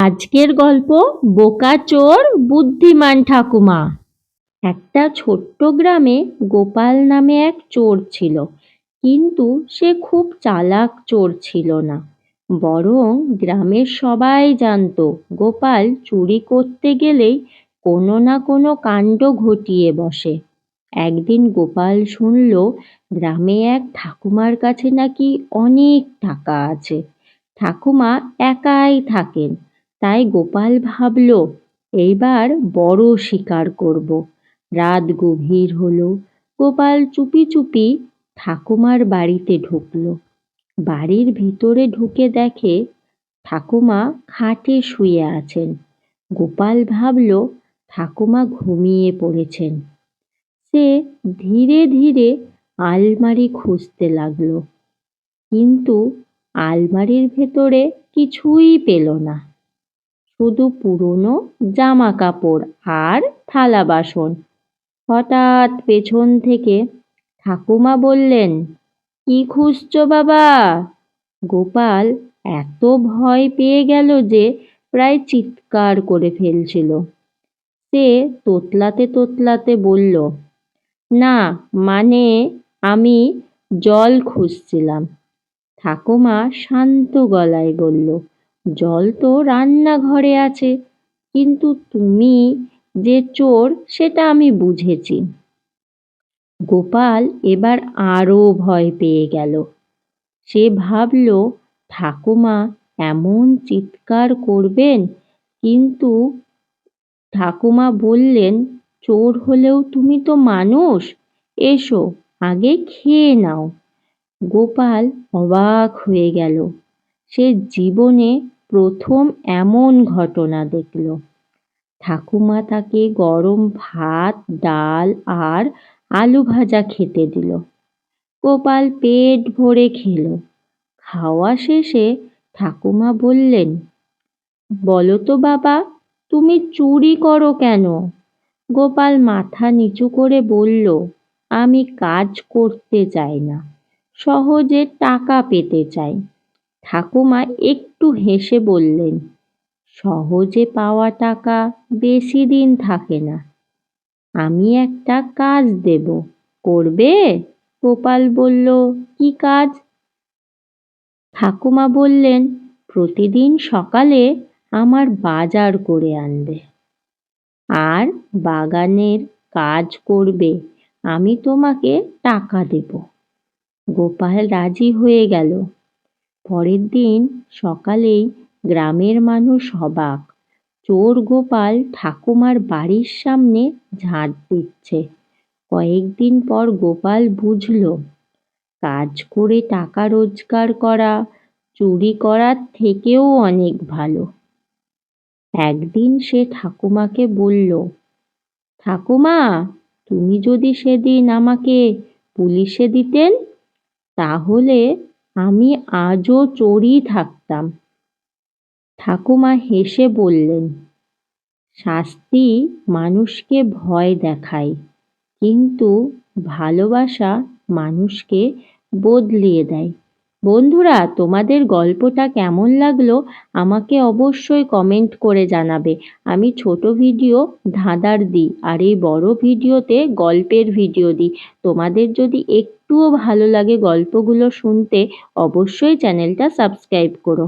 আজকের গল্প বোকা চোর বুদ্ধিমান ঠাকুমা। একটা ছোট্ট গ্রামে গোপাল নামে এক চোর ছিল, কিন্তু সে খুব চালাক চোর ছিল না। বরং গ্রামের সবাই জানতো, গোপাল চুরি করতে গেলেই কোনো না কোনো কাণ্ড ঘটিয়ে বসে। একদিন গোপাল শুনল, গ্রামে এক ঠাকুমার কাছে নাকি অনেক টাকা আছে। ঠাকুমা একাই থাকেন তাই গোপাল ভাবল, এইবার বড় শিকার করব। রাত গভীর হলো। গোপাল চুপি চুপি ঠাকুমার বাড়িতে ঢুকলো। বাড়ির ভিতরে ঢুকে দেখে ঠাকুমা খাটে শুয়ে আছেন। গোপাল ভাবল, ঠাকুমা ঘুমিয়ে পড়েছেন। সে ধীরে ধীরে আলমারি খুঁজতে লাগল। কিন্তু আলমারির ভেতরে কিছুই পেল না। শুধু পুরনো জামা কাপড় আর থালা বাসন। হঠাৎ পেছন থেকে ঠাকুমা বললেন, কি খুঁজছো বাবা? গোপাল এত ভয় পেয়ে গেল যে প্রায় চিৎকার করে ফেলছিল। সে তোতলাতে তোতলাতে বলল, না মানে আমি জল খুঁজছিলাম। ঠাকুমা শান্ত গলায় বলল জল তো রান্নাঘরে আছে, কিন্তু তুমি যে চোর সেটা আমি বুঝেছি। গোপাল এবার আরও ভয় পেয়ে গেল। সে ভাবল, ঠাকুমা, এমন চিৎকার করবেন? কিন্তু ঠাকুমা বললেন, চোর হলেও তুমি তো মানুষ, এসো, আগে খেয়ে নাও। গোপাল অবাক হয়ে গেল। সে জীবনে প্রথম এমন ঘটনা দেখল। ঠাকুমা তাকে গরম ভাত, ডাল আর আলু ভাজা খেতে দিল। গোপাল পেট ভরে খেল। খাওয়া শেষে ঠাকুমা বললেন, বলো তো বাবা, তুমি চুরি করো কেন? গোপাল মাথা নিচু করে বলল, আমি কাজ করতে চাই না, সহজে টাকা পেতে চাই। ঠাকুমা একটু হেসে বললেন, সহজে পাওয়া টাকা বেশি দিন থাকে না। আমি একটা কাজ দেব। করবে? গোপাল বলল, কি কাজ? ঠাকুমা বললেন, প্রতিদিন সকালে আমার বাজার করে আনবে। আর বাগানের কাজ করবে, আমি তোমাকে টাকা দেব। গোপাল রাজি হয়ে গেল। পরের দিন সকালেই গ্রামের মানুষ অবাক চোর গোপাল ঠাকুমার বাড়ির সামনে ঝাঁট দিচ্ছে। কয়েকদিন পর গোপাল বুঝল, কাজ করে টাকা রোজগার করা, চুরি করার থেকেও অনেক ভালো। একদিন সে ঠাকুমাকে বলল, ঠাকুমা, তুমি যদি সেদিন আমাকে পুলিশে দিতেন, তাহলে আমি আজও চোরই থাকতাম। ঠাকুমা হেসে বললেন, শাস্তি মানুষকে ভয় দেখায়, কিন্তু ভালোবাসা মানুষকে বদলিয়ে দেয়। বন্ধুরা, তোমাদের গল্পটা কেমন লাগল আমাকে অবশ্যই কমেন্ট করে জানাবে। আমি ছোট ভিডিও ধাঁধার দিই আর এই বড় ভিডিওতে গল্পের ভিডিও দিই। তোমাদের যদি একটুও ভালো লাগে গল্পগুলো শুনতে, অবশ্যই চ্যানেলটা সাবস্ক্রাইব করো।